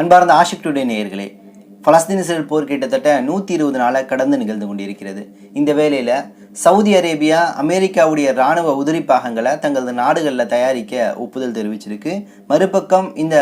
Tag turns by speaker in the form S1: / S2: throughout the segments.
S1: அன்பார்ந்த ஆஷிக் டுடே நேயர்களே Palestine Israel போர் கிட்டத்தட்ட நூற்றி இருபது நாளாக கடந்து நிகழ்ந்து கொண்டிருக்கிறது. இந்த வேளையில் சவுதி அரேபியா அமெரிக்காவுடைய இராணுவ உதிரி பாகங்களை தங்களது நாடுகளில் தயாரிக்க ஒப்புதல் தெரிவிச்சிருக்கு. மறுபக்கம் இந்த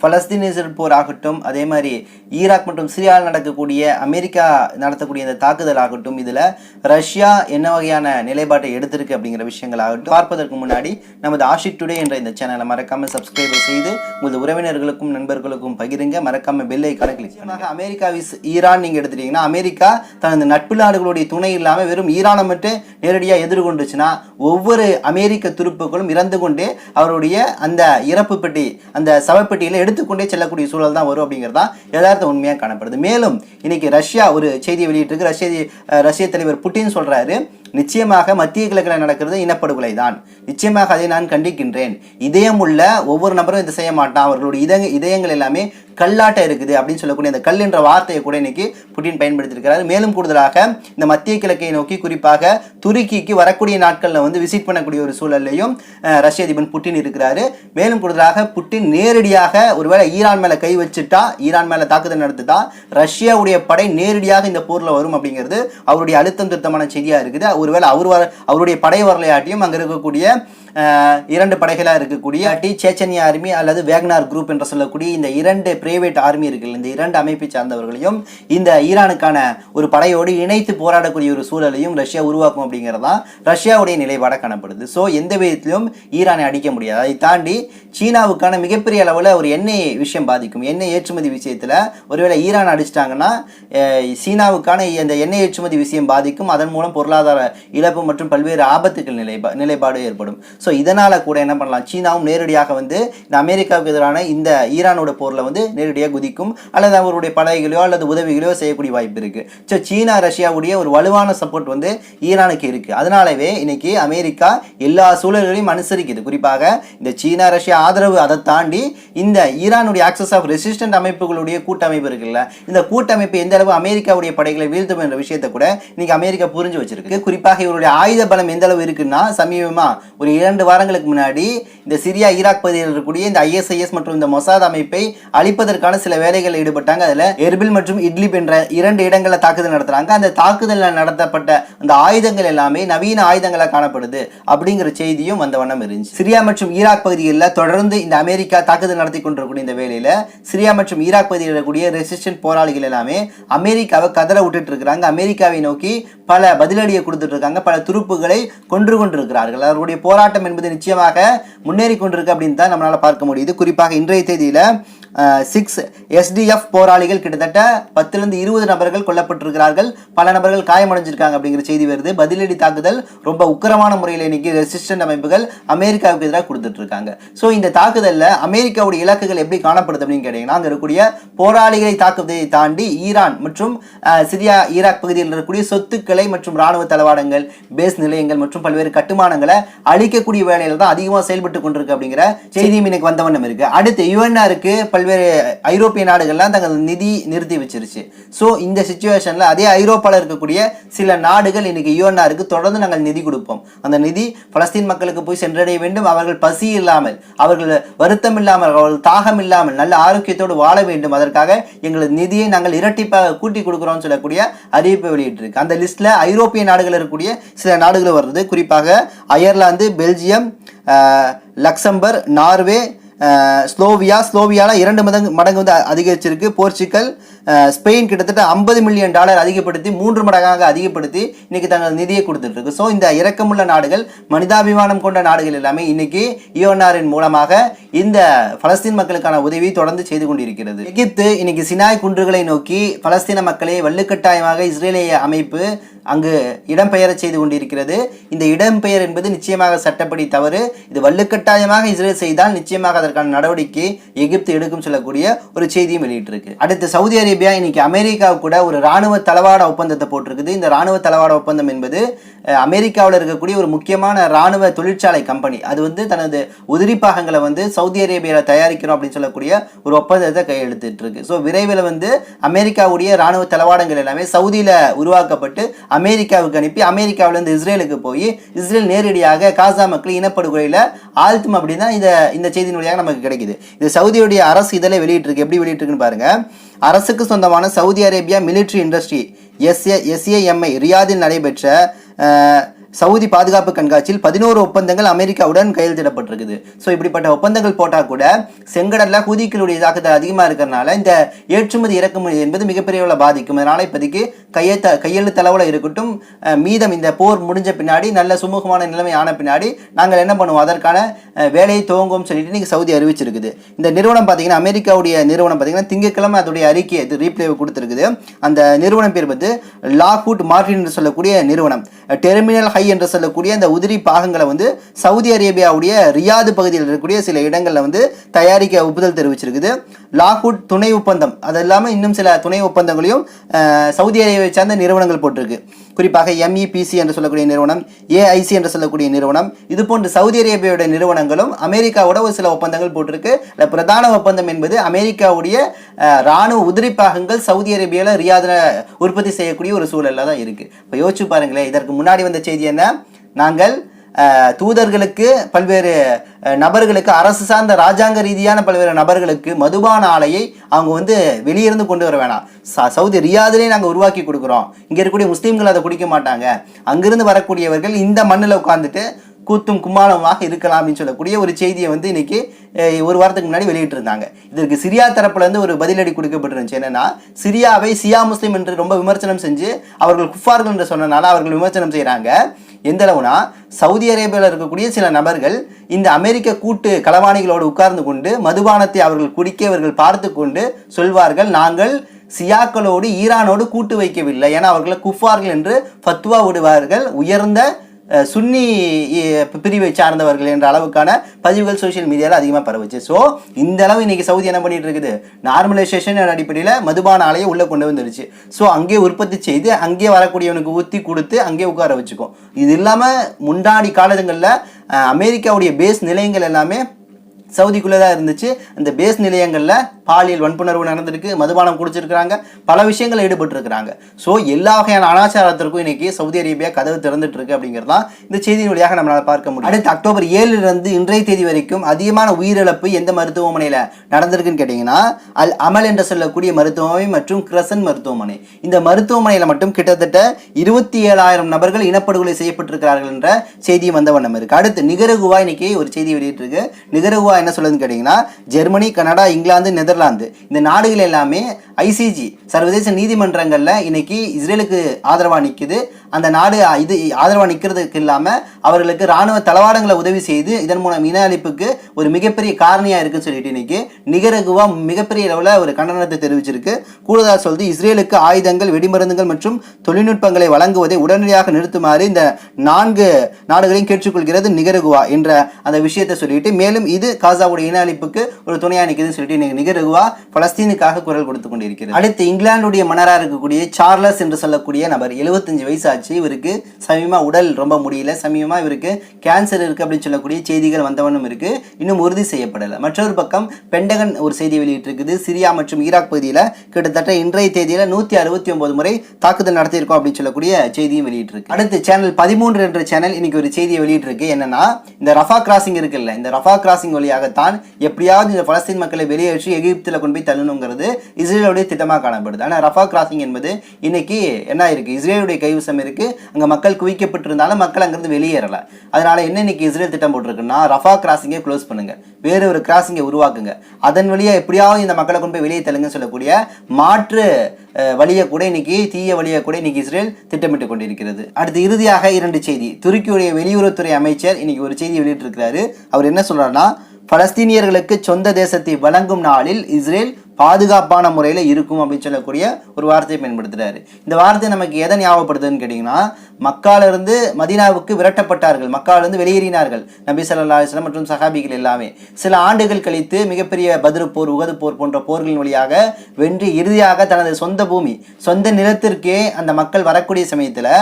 S1: பலஸ்தீன் இஸ்ரேல் போர் ஆகட்டும் அதே மாதிரி ஈராக் மற்றும் சிரியாவில் நடக்கக்கூடிய அமெரிக்கா நடத்தக்கூடிய இந்த தாக்குதல் ஆகட்டும் இதில் ரஷ்யா என்ன வகையான நிலைப்பாட்டை எடுத்திருக்கு அப்படிங்கிற விஷயங்கள் ஆகட்டும் பார்ப்பதற்கு முன்னாடி நமது ஆஷிக் டுடே என்ற இந்த சேனலை மறக்காம சப்ஸ்கிரைப் செய்து உங்களது உறவினர்களுக்கும் நண்பர்களுக்கும் பகிருங்க. மறக்காம பெல்லை கணக்கில் அமெரிக்கா விஸ் ஈரான் நீங்க எடுத்துட்டீங்கன்னா அமெரிக்கா தனது நட்பு நாடுகளுடைய துணை இல்லாமல் வெறும் ஈரானை மட்டும் நேரடியாக எதிர்கொண்டுச்சுன்னா ஒவ்வொரு அமெரிக்க துருப்புகளும் இறந்து கொண்டு அவருடைய அந்த இறப்பு பெட்டி அந்த சவப்பெட்டியில் எடுத்துக்கொண்டே செல்லக்கூடிய சூழல் தான் வரும் அப்படிங்கிறது தான் யதார்த்த உண்மையாக காணப்படுது. மேலும் இன்னைக்கு ரஷ்யா ஒரு செய்தியை வெளியிட்டிருக்கு. ரஷ்ய ரஷ்ய தலைவர் புட்டின் சொல்றாரு நிச்சயமாக மத்திய கிழக்கில் நடக்கிறது இனப்படுகொலை தான் நிச்சயமாக அதை நான் கண்டிக்கின்றேன். இதயம் உள்ள ஒவ்வொரு நபரும் இதை செய்ய மாட்டான். அவர்களுடைய இதய இதயங்கள் எல்லாமே கல்லாட்ட இருக்குது அப்படின்னு சொல்லக்கூடிய அந்த கல் என்ற வார்த்தையை கூட இன்னைக்கு புட்டின் பயன்படுத்தியிருக்கிறார். மேலும் கூடுதலாக இந்த மத்திய கிழக்கை நோக்கி குறிப்பாக துருக்கிக்கு வரக்கூடிய நாட்களில் வந்து விசிட் பண்ணக்கூடிய ஒரு சூழல்லையும் ரஷ்ய அதிபர் புட்டின் இருக்கிறாரு. மேலும் கூடுதலாக புட்டின் நேரடியாக ஒருவேளை ஈரான் மேலே கை வச்சுட்டா ஈரான் மேலே தாக்குதல் நடத்துட்டா ரஷ்யாவுடைய படை நேரடியாக இந்த போரில் வரும் அப்படிங்கிறது அவருடைய அழுத்தம் திருத்தமான செய்தியாக இருக்குது. ஒருவேளை அவர் வர அவருடைய படை வரலையாட்டியும் அங்கே இருக்கக்கூடிய இரண்டு படைகளாக இருக்கக்கூடிய டி சேச்சன்யா ஆர்மி அல்லது வேக்னார் குரூப் என்று சொல்லக்கூடிய இந்த இரண்டு பிரைவேட் ஆர்மி இருக்குல்ல இந்த இரண்டு அமைப்பை சார்ந்தவர்களையும் இந்த ஈரானுக்கான ஒரு படையோடு இணைத்து போராடக்கூடிய ஒரு சூழலையும் ரஷ்யா உருவாக்கும் அப்படிங்கிறதா ரஷ்யாவுடைய நிலைப்பாடாக காணப்படுது. ஸோ எந்த விதத்திலும் ஈரானை அடிக்க முடியாது. அதை தாண்டி சீனாவுக்கான மிகப்பெரிய அளவில் ஒரு எண்ணெய் விஷயம் பாதிக்கும். எண்ணெய் ஏற்றுமதி விஷயத்தில் ஒருவேளை ஈரான் அடிச்சிட்டாங்கன்னா சீனாவுக்கான இந்த எண்ணெய் ஏற்றுமதி விஷயம் பாதிக்கும். அதன் மூலம் பொருளாதார இழப்பு மற்றும் பல்வேறு ஆபத்துக்கள் நிலைப்பா நிலைப்பாடு ஏற்படும். ஸோ ஸோ இதனால் கூட என்ன பண்ணலாம்? சீனாவும் நேரடியாக வந்து இந்த அமெரிக்காவுக்கு எதிரான இந்த ஈரானோட போரில் வந்து நேரடியாக குதிக்கும் அல்லது அவருடைய படைகளையோ அல்லது உதவிகளையோ செய்யக்கூடிய வாய்ப்பு இருக்குது ஸோ சீனா ரஷ்யாவுடைய ஒரு வலுவான சப்போர்ட் வந்து ஈரானுக்கு இருக்குது அதனாலவே இன்னைக்கு அமெரிக்கா எல்லா சூழல்களையும் அனுசரிக்குது. குறிப்பாக இந்த சீனா ரஷ்யா ஆதரவு அதை தாண்டி இந்த ஈரானுடைய ஆக்சஸ் ஆஃப் ரெசிஸ்டன்ட் அமைப்புகளுடைய கூட்டமைப்பு இருக்குல்ல இந்த கூட்டமைப்பு எந்த அளவு அமெரிக்காவுடைய படைகளை வீழ்த்தும் என்ற விஷயத்தை கூட இன்னைக்கு அமெரிக்கா புரிஞ்சு வச்சிருக்கு. குறிப்பாக இவருடைய ஆயுத பலம் எந்த அளவு இருக்குன்னா சமீபமாக ஒரு இரண்டு வாரங்களுக்கு முன்னாடி இந்த சிரியா ஈராக் பகுதியில் இருக்கக்கூடிய இந்த ஐஎஸ்ஐஎஸ் மற்றும் இந்த மொசாத் அமைப்பை அழிப்பதற்கான சில வேலைகளில் ஈடுபட்டாங்க. அதில் எர்பில் மற்றும் இட்லிப் என்ற இரண்டு இடங்களில் தாக்குதல் நடத்துகிறாங்க அந்த தாக்குதலில் நடத்தப்பட்ட அந்த ஆயுதங்கள் எல்லாமே நவீன ஆயுதங்களாக காணப்படுது அப்படிங்கிற செய்தியும் வந்த வண்ணம் இருந்துச்சு. சிரியா மற்றும் ஈராக் பகுதிகளில் தொடர்ந்து இந்த அமெரிக்கா தாக்குதல் நடத்தி கொண்டிருக்கூடிய இந்த வேலையில் சிரியா மற்றும் ஈராக் பகுதியில் இருக்கக்கூடிய ரெசிஸ்டன்ட் போராளிகள் எல்லாமே அமெரிக்காவை கதற விட்டுட்டு இருக்கிறாங்க அமெரிக்காவை நோக்கி பல பதிலடியை கொடுத்துட்டு இருக்காங்க பல துருப்புகளை கொன்று கொண்டிருக்கிறார்கள். அவருடைய போராட்டம் என்பது நிச்சயமாக முன்னேறி கொண்டிருக்கு அப்படின்னு தான் நம்மளால் பார்க்க முடியுது. குறிப்பாக இன்றைய தேதியில் சிக்ஸ் எஸ்டிஎஃப் போராளிகள் கிட்டத்தட்ட பத்துலேருந்து இருபது நபர்கள் கொல்லப்பட்டிருக்கிறார்கள். பல நபர்கள் காயமடைஞ்சிருக்காங்க அப்படிங்கிற செய்தி வருது. பதிலடி தாக்குதல் ரொம்ப உக்கரமான முறையில் இன்னைக்கு ரெசிஸ்டன்ட் அமைப்புகள் அமெரிக்காவுக்கு எதிராக கொடுத்துட்டு இருக்காங்க ஸோ இந்த தாக்குதலில் அமெரிக்காவுடைய இலக்குகள் எப்படி காணப்படுது அப்படின்னு கேட்டீங்கன்னா அங்கே இருக்கக்கூடிய போராளிகளை தாக்குவதை தாண்டி ஈரான் மற்றும் சிரியா ஈராக் பகுதியில் இருக்கக்கூடிய சொத்துக்களை மற்றும் ராணுவ தளவாடங்கள் பேஸ் நிலையங்கள் மற்றும் பல்வேறு கட்டுமானங்களை அழிக்கக்கூடிய வேலையில் தான் அதிகமாக செயல்பட்டு கொண்டிருக்கு அப்படிங்கிற செய்தியும் இன்னைக்கு வந்த வண்ணம் இருக்கு. அடுத்து யுஎன்ஆருக்கு பல்வேறு ஐரோப்பிய நாடுகள்லாம் தங்கள் நிதி நிறுத்தி வச்சிருச்சு. ஸோ இந்த சுச்சுவேஷனில் அதே ஐரோப்பாவில் இருக்கக்கூடிய சில நாடுகள் இன்றைக்கி யூஎன்ஆருக்கு தொடர்ந்து நாங்கள் நிதி கொடுப்போம். அந்த நிதி பலஸ்தீன் மக்களுக்கு போய் சென்றடைய வேண்டும். அவர்கள் பசி இல்லாமல் அவர்கள் வருத்தம் இல்லாமல் அவர்கள் தாகம் இல்லாமல் நல்ல ஆரோக்கியத்தோடு வாழ வேண்டும். அதற்காக எங்களது நிதியை நாங்கள் இரட்டிப்பாக கூட்டி கொடுக்குறோம்னு சொல்லக்கூடிய அறிவிப்பை வெளியிட்டிருக்கு. அந்த லிஸ்ட்டில் ஐரோப்பிய நாடுகள் இருக்கக்கூடிய சில நாடுகள் வருது. குறிப்பாக அயர்லாந்து பெல்ஜியம் அஹ், லக்சம்பர் நார்வே ஸ்லோவியா ஸ்லோவியாவில் இரண்டு மடங்கு மடங்கு வந்து அதிகரிச்சிருக்கு. போர்ச்சுகல் ஸ்பெயின் கிட்டத்தட்ட ஐம்பது மில்லியன் டாலர் அதிகப்படுத்தி மூன்று மடங்காக அதிகப்படுத்தி இன்னைக்கு தங்கள் நிதியை கொடுத்துட்டு இருக்கு. ஸோ இந்த இறக்கமுள்ள நாடுகள் மனிதாபிமானம் கொண்ட நாடுகள் எல்லாமே இன்னைக்கு யோனாரின் மூலமாக இந்த பலஸ்தீன் மக்களுக்கான உதவி தொடர்ந்து செய்து கொண்டிருக்கிறது. எகிப்து இன்னைக்கு சினாய் குன்றுகளை நோக்கி பலஸ்தீன மக்களை வல்லுக்கட்டாயமாக இஸ்ரேலிய அமைப்பு அங்கு இடம்பெயர செய்து கொண்டிருக்கிறது. இந்த இடம்பெயர் என்பது நிச்சயமாக சட்டப்படி தவறு. இது வல்லுக்கட்டாயமாக இஸ்ரேல் செய்தால் நிச்சயமாக அதற்கான நடவடிக்கை எகிப்து எடுக்கும் சொல்லக்கூடிய ஒரு செய்தியும் வெளியிட்டிருக்கு. அடுத்து சவுதி அரேபியா இன்னைக்கு அமெரிக்கா கூட ஒரு ராணுவ தளவாட ஒப்பந்தத்தை போட்டிருக்குது. இந்த ராணுவ தளவாட ஒப்பந்தம் என்பது அமெரிக்காவில் இருக்கக்கூடிய ஒரு முக்கியமான இராணுவ தொழிற்சாலை கம்பெனி அது வந்து தனது உதிரி பாகங்களை வந்து சவுதி அரேபியாவில் தயாரிக்கிறோம் அப்படின்னு சொல்லக்கூடிய ஒரு ஒப்பந்தத்தை கையெழுத்திட்டு இருக்கு. ஸோ விரைவில் வந்து அமெரிக்காவுடைய இராணுவ தளவாடங்கள் எல்லாமே சவுதியில் உருவாக்கப்பட்டு அமெரிக்காவுக்கு அனுப்பி அமெரிக்காவிலேருந்து இஸ்ரேலுக்கு போய் இஸ்ரேல் நேரடியாக காசா மக்கள் இனப்படுகொலையில் ஆழ்த்தும் அப்படின்னு இந்த இந்த செய்தியின் வழியாக நமக்கு கிடைக்குது. இது சவுதியுடைய அரசு இதழை வெளியிட்டிருக்கு. எப்படி வெளியிட்டிருக்குன்னு பாருங்கள் அரசுக்கு சொந்தமான Saudi Arabia military industry SA SAMI ரியாதில் நடைபெற்ற 呃 சவுதி பாதுகாப்பு கண்காட்சியில் பதினோரு ஒப்பந்தங்கள் அமெரிக்காவுடன் கையெழுத்திடப்பட்டிருக்குது. ஸோ இப்படிப்பட்ட ஒப்பந்தங்கள் போட்டால் கூட செங்கடலில் ஹூதிக்களுடைய தாக்குதல் அதிகமாக இருக்கிறனால இந்த ஏற்றுமதி இறக்குமதி என்பது மிகப்பெரிய அளவில் பாதிக்கும். அதனால் இப்போதைக்கு கையெழுத்த கையெழுத்தளவில் இருக்கட்டும் மீதம் இந்த போர் முடிஞ்ச பின்னாடி நல்ல சுமூகமான நிலைமை ஆன பின்னாடி நாங்கள் என்ன பண்ணுவோம்? அதற்கான வேலையை துவங்குவோம் சொல்லிட்டு இன்னைக்கு சவுதி அறிவிச்சிருக்குது. இந்த நிறுவனம் பார்த்தீங்கன்னா அமெரிக்காவுடைய நிறுவனம் பார்த்தீங்கன்னா திங்கட்கிழமை அதோடைய அறிக்கையை இது ரீப்ளே கொடுத்துருக்குது. அந்த நிறுவனம் பேர் வந்து லாக்வுட் மார்டின் என்று சொல்லக்கூடிய நிறுவனம். டெர்மினல் ஹை என்று சொல்லக்கூடிய அந்த உதிரி பாகங்களை வந்து சவுதி அரேபியாவுடைய ரியாது பகுதியில் இருக்கக்கூடிய சில இடங்களில் வந்து தயாரிக்க ஒப்புதல் தெரிவிச்சிருக்குது. லாகூட் துணை ஒப்பந்தம். அது இல்லாமல் இன்னும் சில துணை ஒப்பந்தங்களையும் சவுதி அரேபியாவை சார்ந்த நிறுவனங்கள் போட்டிருக்கு. குறிப்பாக எம்இபிசி என்று சொல்லக்கூடிய நிறுவனம் ஏஐசி என்று சொல்லக்கூடிய நிறுவனம் இது போன்ற சவுதி அரேபியாவுடைய நிறுவனங்களும் அமெரிக்காவோட ஒரு சில ஒப்பந்தங்கள் போட்டிருக்கு. பிரதான ஒப்பந்தம் என்பது அமெரிக்காவுடைய இராணுவ ராணுவ உதிரி பாகங்கள் சவுதி அரேபியாவில் ரியாதில் உற்பத்தி செய்யக்கூடிய ஒரு சூழலில் தான் இருக்குது இப்போ யோசிச்சு பாருங்களேன் இதற்கு முன்னாடி வந்த செய்தி என்ன? நாங்கள் தூதர்களுக்கு பல்வேறு நபர்களுக்கு அரசு சார்ந்த ராஜாங்க ரீதியான பல்வேறு நபர்களுக்கு மதுபான ஆலையை அவங்க வந்து வெளியிருந்து கொண்டு வர வேணாம். ச- சவுதி ரியாதிலே நாங்கள் உருவாக்கி கொடுக்குறோம். இங்கே இருக்கக்கூடிய முஸ்லீம்கள் அதை குடிக்க மாட்டாங்க. அங்கிருந்து வரக்கூடியவர்கள் இந்த மண்ணில் உட்காந்துட்டு கூத்தும் கும்மாளமாக இருக்கலாம் அப்படின்னு சொல்லக்கூடிய ஒரு செய்தியை வந்து இன்னைக்கு ஒரு வாரத்துக்கு முன்னாடி வெளியிட்டிருந்தாங்க. இதற்கு சிரியா தரப்புல இருந்து ஒரு பதிலடி கொடுக்கப்பட்டிருந்துச்சு. என்னன்னா சிரியாவை சியா முஸ்லீம் என்று ரொம்ப விமர்சனம் செஞ்சு அவர்கள் குஃபார்கள் என்று சொன்னனால அவர்கள் விமர்சனம் செய்கிறாங்க எந்த அளவுனா சவுதி அரேபியாவில் இருக்கக்கூடிய சில நபர்கள் இந்த அமெரிக்க கூட்டு களவாணிகளோடு உட்கார்ந்து கொண்டு மதுபானத்தை அவர்கள் குடிக்க இவர்கள் பார்த்து கொண்டு சொல்வார்கள் நாங்கள் சியாக்களோடு ஈரானோடு கூட்டு வைக்கவில்லை. ஏன்னா அவர்களை குஃபார்கள் என்று ஃபத்வா விடுவார்கள். உயர்ந்த சுன்னி பிரிவை சார்ந்தவர்கள் என்ற அளவுக்கான பதிவுகள் சோஷியல் மீடியாவில் அதிகமாக பரவுச்சு. ஸோ இந்த அளவு இன்றைக்கி சவுதி என்ன பண்ணிட்டு இருக்குது? நார்மலைசேஷன் அடிப்படையில் மதுபான ஆலையை உள்ளே கொண்டு வந்துருச்சு. ஸோ அங்கேயே உற்பத்தி செய்து அங்கேயே வரக்கூடியவனுக்கு ஊற்றி கொடுத்து அங்கேயே உட்கார வச்சுக்கும். இது இல்லாமல் முன்னாடி காலங்களில் அமெரிக்காவுடைய பேஸ் நிலையங்கள் எல்லாமே சவுதிக்குள்ளே தான் இருந்துச்சு. அந்த பேஸ் நிலையங்களில் பாலியல் வன்புணர்வு நடந்திருக்கு மதுபானம் குடிச்சிருக்கிறாங்க பல விஷயங்கள் ஈடுபட்டிருக்கிறாங்க. ஸோ எல்லா வகையான அனாச்சாரத்திற்கும் இன்னைக்கு சவுதி அரேபியா கதவு திறந்துட்டு இருக்கு அப்படிங்கிறது தான் இந்த செய்தியின் வழியாக நம்மளால் பார்க்க முடியும். அடுத்து அக்டோபர் ஏழுலேருந்து இன்றைய தேதி வரைக்கும் அதிகமான உயிரிழப்பு எந்த மருத்துவமனையில் நடந்திருக்குன்னு கேட்டிங்கன்னா அல் அமல் என்று சொல்லக்கூடிய மருத்துவமனை மற்றும் கிரசன் மருத்துவமனை. இந்த மருத்துவமனையில் மட்டும் கிட்டத்தட்ட இருபத்தி ஏழாயிரம் நபர்கள் இனப்படுகொலை செய்யப்பட்டிருக்கிறார்கள் என்ற செய்தியும் வந்த வண்ணம் இருக்கு. அடுத்து நிகரகுவா இன்னைக்கு ஒரு செய்தி வெளியிட்டிருக்கு. நிகரகுவா என்ன சொல்லுதுன்னு கேட்டிங்கன்னா ஜெர்மனி கனடா இங்கிலாந்து நெதர்லாந்து. இந்த நாடுகள் எல்லாமே ஐசிஜி சர்வதேச நீதிமன்றங்களில் இன்னைக்கு இஸ்ரேலுக்கு ஆதரவாக நிற்குது அந்த நாடு இது ஆதரவாக நிற்கிறதுக்கு இல்லாமல் அவர்களுக்கு ராணுவ தளவாடங்களை உதவி செய்து இதன் மூலம் இன அழிப்புக்கு ஒரு மிகப்பெரிய காரணியாக இருக்குன்னு சொல்லிட்டு இன்னைக்கு நிகரகுவா மிகப்பெரிய அளவில் ஒரு கண்டனத்தை தெரிவிச்சிருக்கு. கூடுதலாக சொல்வது இஸ்ரேலுக்கு ஆயுதங்கள் வெடிமருந்துகள் மற்றும் தொழில்நுட்பங்களை வழங்குவதை உடனடியாக நிறுத்துமாறு இந்த நான்கு நாடுகளையும் கேட்டுக்கொள்கிறது நிகரகுவா என்ற அந்த விஷயத்தை சொல்லிட்டு மேலும் இது காசாவுடைய இன அழிப்புக்கு ஒரு துணையாக நிற்குதுன்னு சொல்லிட்டு இன்னைக்கு நிகரகுவா பலஸ்தீனுக்காக குரல் கொடுத்து கொண்டிருக்கிறது. அடுத்து இங்கிலாந்துடைய மன்னராக இருக்கக்கூடிய சார்லஸ் என்று சொல்லக்கூடிய நபர் 75 வயசு ஆச்சு இவருக்கு சமீபமாக உடல் ரொம்ப முடியல சமீபமாக இவருக்கு கேன்சர் இருக்குது அப்படின்னு சொல்லக்கூடிய செய்திகள் வந்தவனும் இருக்குது இன்னும் உறுதி செய்யப்படலை. மற்றொரு பக்கம் பெண்டகன் ஒரு செய்தி வெளியிட்டிருக்குது. சிரியா மற்றும் ஈராக் பகுதியில் கிட்டத்தட்ட இன்றைய தேதியில் நூற்றி அறுபத்தி ஒன்பது முறை தாக்குதல் நடத்தியிருக்கோம் அப்படின்னு சொல்லக்கூடிய செய்தியும் வெளியிட்டிருக்கு. அடுத்து சேனல் பதிமூன்று என்ற சேனல் இன்னைக்கு ஒரு செய்தியை வெளியிட்டிருக்கு. என்னன்னா இந்த ரஃபா கிராசிங் இருக்குல்ல இந்த ரஃபா கிராசிங் வழியாகத்தான் எப்படியாவது இந்த பலஸ்தீன் மக்களை வெளியேற்றி எகிப்தில் கொண்டு போய் தள்ளணுங்கிறது இஸ்ரேலுடைய திட்டமாக காணப்படுது. ஆனால் ரஃபா கிராசிங் என்பது இன்னைக்கு என்ன இருக்கு இஸ்ரேலுடைய கைவசம் இருக்கு. அங்கே மக்கள் குவிக்கப்பட்டிருந்தாலும் மக்கள் அங்கேருந்து வெளியேறல. அதனால என்ன இன்னைக்கு இஸ்ரேல் திட்டம் போட்டிருக்குன்னா ரஃபா கிராசிங்கை க்ளோஸ் பண்ணுங்க. வேறு ஒரு கிராசிங்கை உருவாக்குங்க. அதன் வழியா எப்படியாவது இந்த மக்களை கொண்டு போய் வெளியே தள்ளுங்கன்னு சொல்லக்கூடிய மாற்று வழியை கூட இன்னைக்கு தீய வழியை கூட இன்னைக்கு இஸ்ரேல் திட்டமிட்டு கொண்டிருக்கிறது. அடுத்து இறுதியாக இரண்டு செய்தி. துருக்கியுடைய வெளியுறவுத்துறை அமைச்சர் இன்னைக்கு ஒரு செய்தி வெளியிட்டிருக்கிறாரு. அவர் என்ன சொல்றாருன்னா பலஸ்தீனியர்களுக்கு சொந்த தேசத்தை வழங்கும் நாளில் இஸ்ரேல் பாதுகாப்பான முறையில் இருக்கும் அப்படின்னு சொல்லக்கூடிய ஒரு வார்த்தையை பயன்படுத்துகிறாரு இந்த வார்த்தை நமக்கு எதை ஞாபகப்படுதுன்னு கேட்டிங்கன்னா மக்காலிருந்து மதினாவுக்கு விரட்டப்பட்டார்கள். மக்காலிருந்து வெளியேறினார்கள். நபி ஸல்லல்லாஹு மற்றும் சஹாபிகள் எல்லாமே. சில ஆண்டுகள் கழித்து மிகப்பெரிய பதிரு போர் உகது போர் போன்ற போர்களின் வழியாக வென்று இறுதியாக தனது சொந்த பூமி சொந்த நிலத்திற்கே அந்த மக்கள் வரக்கூடிய சமயத்தில்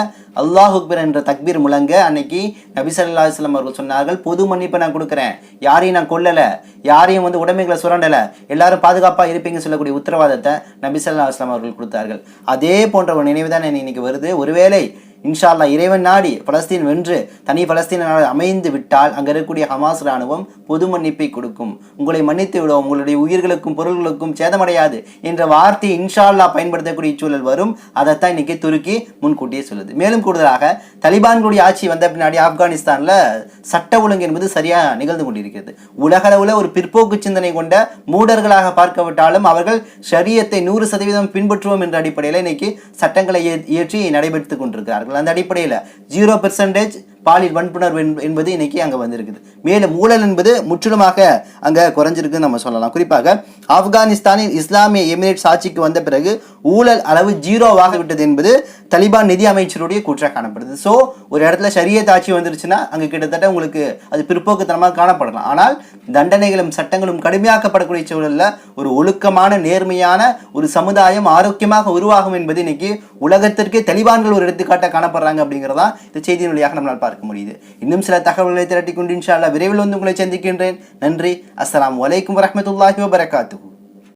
S1: அல்லாஹ் அக்பர் என்ற தக்பீர் முழங்க அன்னைக்கு நபிசல்லா இஸ்லாம் அவர்கள் சொன்னார்கள் பொது மன்னிப்பை நான் கொடுக்குறேன். யாரையும் நான் கொல்லலை. யாரையும் வந்து உடைமைகளை சுரண்டலை. எல்லாரும் பாதுகாப்பாக இருப்பீங்கன்னு சொல்லக்கூடிய உத்தரவாதத்தை நபிசல்லா இஸ்லாம் அவர்கள் கொடுத்தார்கள். அதே போன்ற ஒரு நினைவு தான் இன்னைக்கு வருது. ஒருவேளை இன்ஷா அல்லாஹ் இறைவன் நாடி பலஸ்தீன் வென்று தனி பலஸ்தீன நாடு அமைந்து விட்டால் அங்கே இருக்கக்கூடிய ஹமாஸ் ராணுவம் பொது மன்னிப்பை கொடுக்கும். உங்களை மன்னித்து விடும் உங்களுடைய உயிர்களுக்கும் பொருள்களுக்கும் சேதமடையாது என்ற வார்த்தையை இன்ஷா பயன்படுத்தக்கூடிய சூழல் வரும். அதைத்தான் இன்னைக்கு துருக்கி முன்கூட்டியே சொல்லுது. மேலும் கூடுதலாக தலிபான்களுடைய ஆட்சி வந்த பின்னாடி ஆப்கானிஸ்தானில் சட்ட ஒழுங்கு என்பது சரியாக நிகழ்ந்து கொண்டிருக்கிறது. உலகளவில் ஒரு பிற்போக்கு சிந்தனை கொண்ட மூடர்களாக பார்க்கப்பட்டாலும் அவர்கள் ஷரியத்தை நூறு சதவீதம் பின்பற்றுவோம் என்ற அடிப்படையில் இன்னைக்கு சட்டங்களை இயற்றி நடைபெற்றுக் கொண்டிருக்கிறார்கள். அந்த அடிப்படையில். ஜீரோ பெர்சன்டேஜ் பாலியல் வன்புணர்வு என்பது இன்னைக்கு அங்கே வந்திருக்குது. மேலும் ஊழல் என்பது முற்றிலுமாக அங்கே குறைஞ்சிருக்குன்னு நம்ம சொல்லலாம். குறிப்பாக ஆப்கானிஸ்தானில் இஸ்லாமிய எமிரேட்ஸ் ஆட்சிக்கு வந்த பிறகு ஊழல் அளவு ஜீரோவாக விட்டது என்பது தலிபான் நிதி அமைச்சருடைய கூற்றாக காணப்படுது. ஸோ ஒரு இடத்துல சரியத் ஆட்சி வந்துருச்சுன்னா அங்கே கிட்டத்தட்ட உங்களுக்கு அது பிற்போக்குத்தனமாக காணப்படலாம். ஆனால் தண்டனைகளும் சட்டங்களும் கடுமையாக்கப்படக்கூடிய சூழலில் ஒரு ஒழுக்கமான நேர்மையான ஒரு சமுதாயம் ஆரோக்கியமாக உருவாகும் என்பது இன்னைக்கு உலகத்திற்கே தலிபான்கள் ஒரு எடுத்துக்காட்டாக காணப்படுறாங்க அப்படிங்கிறதா இந்த செய்தியின் வழியாக நம்மளால் பார்க்க முடியுது. இன்னும் சில தகவல்களை திரட்டி கொண்டு இன்ஷா விரைவில் வந்து உங்களை சந்திக்கின்றேன். நன்றி. அஸ்லாம் அலைக்கும் வரமத்துல்லாஹி வபரகாத்துஹு.